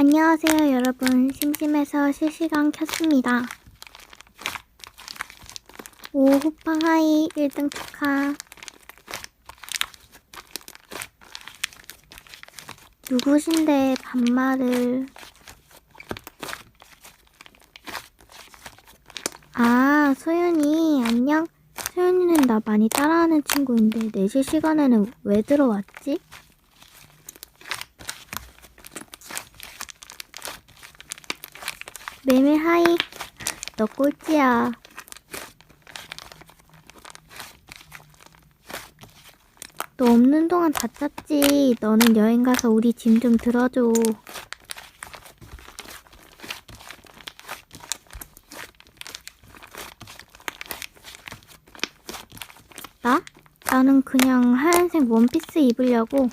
안녕하세요, 여러분. 심심해서 실시간 켰습니다. 오, 호빵 하이 1등 축하. 누구신데 반말을. 아, 소연이, 안녕? 소연이는 나 많이 따라하는 친구인데, 4시 시간에는 왜 들어왔지? 매매 하이. 너 꼴찌야. 너 없는 동안 다 짰지. 너는 여행 가서 우리 짐 좀 들어줘. 나? 나는 그냥 하얀색 원피스 입으려고.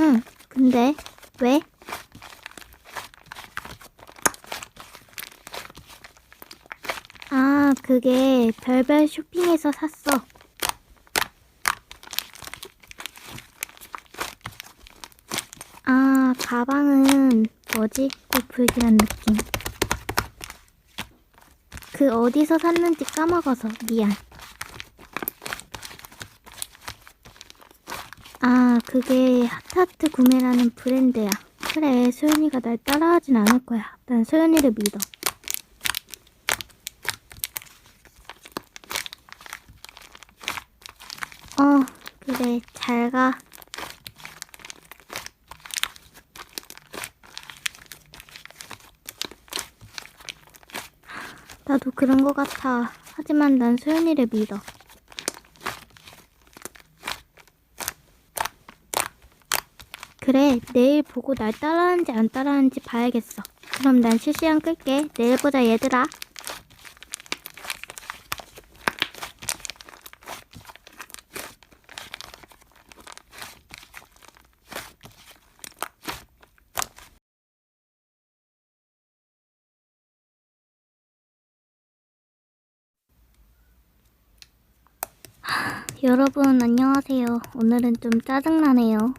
응, 근데 왜? 아, 그게 별별 쇼핑에서 샀어. 아, 가방은 뭐지? 꼭 불길한 느낌. 그 어디서 샀는지 까먹어서 미안. 아, 그게 하트하트 구매라는 브랜드야. 그래, 소연이가 날 따라하진 않을 거야. 난 소연이를 믿어. 어, 그래, 잘 가. 나도 그런 거 같아. 하지만 난 소연이를 믿어. 그래, 내일 보고 날 따라하는지 안 따라하는지 봐야겠어. 그럼 난 실시간 끌게. 내일 보자, 얘들아. 여러분, 안녕하세요. 오늘은 좀 짜증나네요.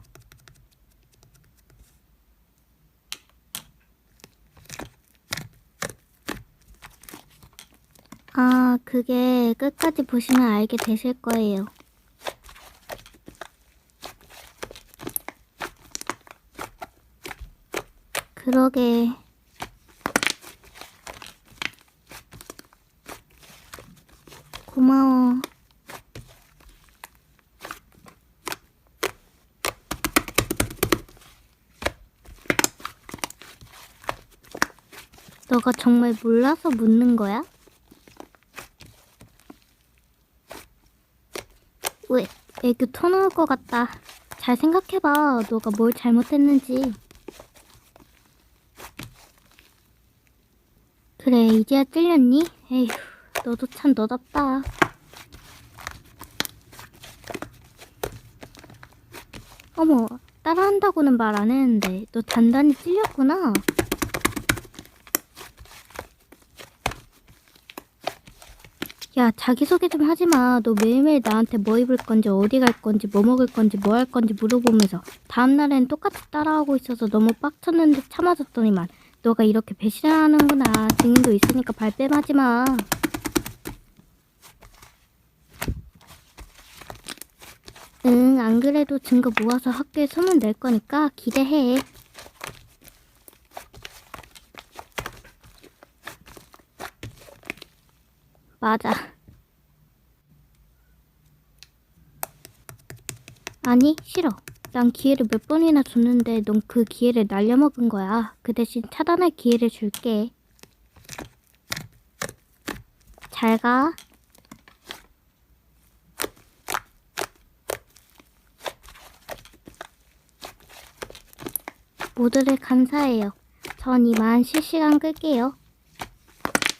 아, 그게 끝까지 보시면 알게 되실 거예요. 그러게. 고마워. 너가 정말 몰라서 묻는 거야? 왜, 애교 터나올 것 같다. 잘 생각해봐. 너가 뭘 잘못했는지. 그래, 이제야 찔렸니? 에휴, 너도 참 너답다. 어머, 따라한다고는 말 안 했는데, 너 단단히 찔렸구나. 야, 자기소개 좀 하지 마. 너 매일매일 나한테 뭐 입을 건지, 어디 갈 건지, 뭐 먹을 건지, 뭐 할 건지 물어보면서 다음날엔 똑같이 따라하고 있어서 너무 빡쳤는데 참아줬더니만 너가 이렇게 배신하는구나. 증인도 있으니까 발뺌하지 마. 응, 안 그래도 증거 모아서 학교에 소문 낼 거니까 기대해. 맞아. 아니, 싫어. 난 기회를 몇 번이나 줬는데 넌 그 기회를 날려먹은 거야. 그 대신 차단할 기회를 줄게. 잘 가. 모두를 감사해요. 전 이만 실시간 끌게요.